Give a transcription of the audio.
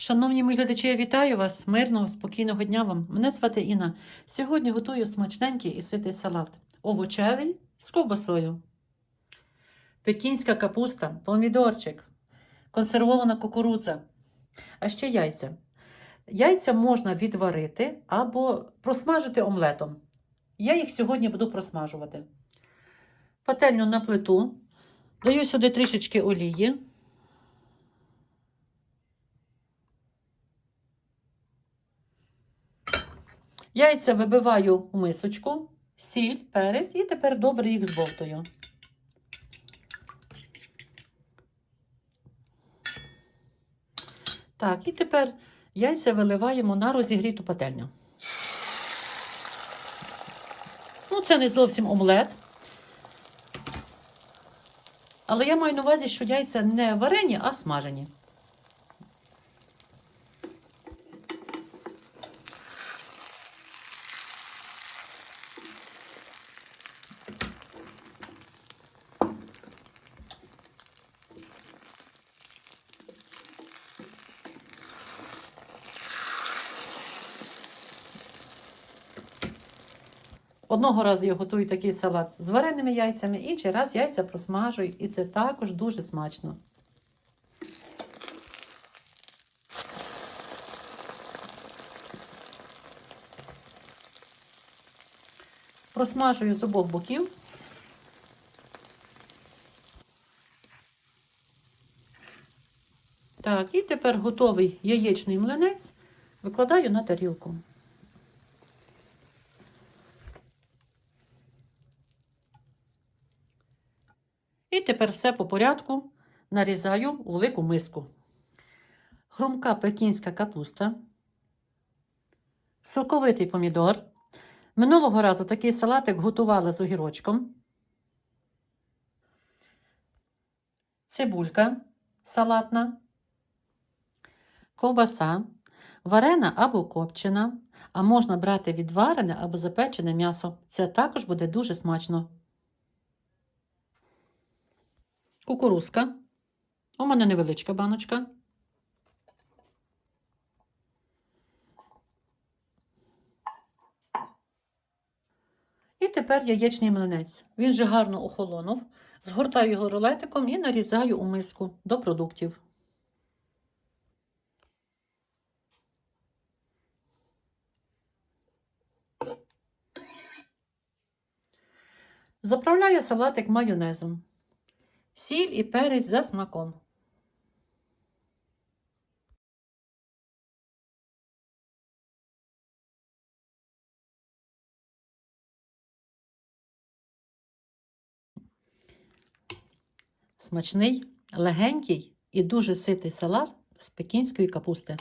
Шановні мої глядачі, я вітаю вас. Мирного, спокійного дня вам. Мене звати Інна. Сьогодні готую смачненький і ситий салат. Овочевий з ковбасою. Пекінська капуста, помідорчик, консервована кукурудза, а ще яйця. Яйця можна відварити або просмажити омлетом. Я їх сьогодні буду просмажувати. Пательню на плиту. Даю сюди трішечки олії. Яйця вибиваю у мисочку, сіль, перець і тепер добре їх збовтую. Так, і тепер яйця виливаємо на розігріту пательню. Ну, це не зовсім омлет. Але я маю на увазі, що яйця не варені, а смажені. Одного разу я готую такий салат з вареними яйцями, інший раз яйця просмажую, і це також дуже смачно. Просмажую з обох боків. Так, і тепер готовий яєчний млинець викладаю на тарілку. І тепер все по порядку нарізаю у велику миску. Хрумка пекінська капуста, соковитий помідор. Минулого разу такий салатик готувала з огірочком. Цибулька салатна, ковбаса, варена або копчена, а можна брати відварене або запечене м'ясо. Це також буде дуже смачно. Кукурузка. У мене невеличка баночка. І тепер яєчний млинець. Він вже гарно охолонув. Згортаю його рулетиком і нарізаю у миску до продуктів. Заправляю салатик майонезом. Сіль і перець за смаком. Смачний, легенький і дуже ситий салат з пекінської капусти.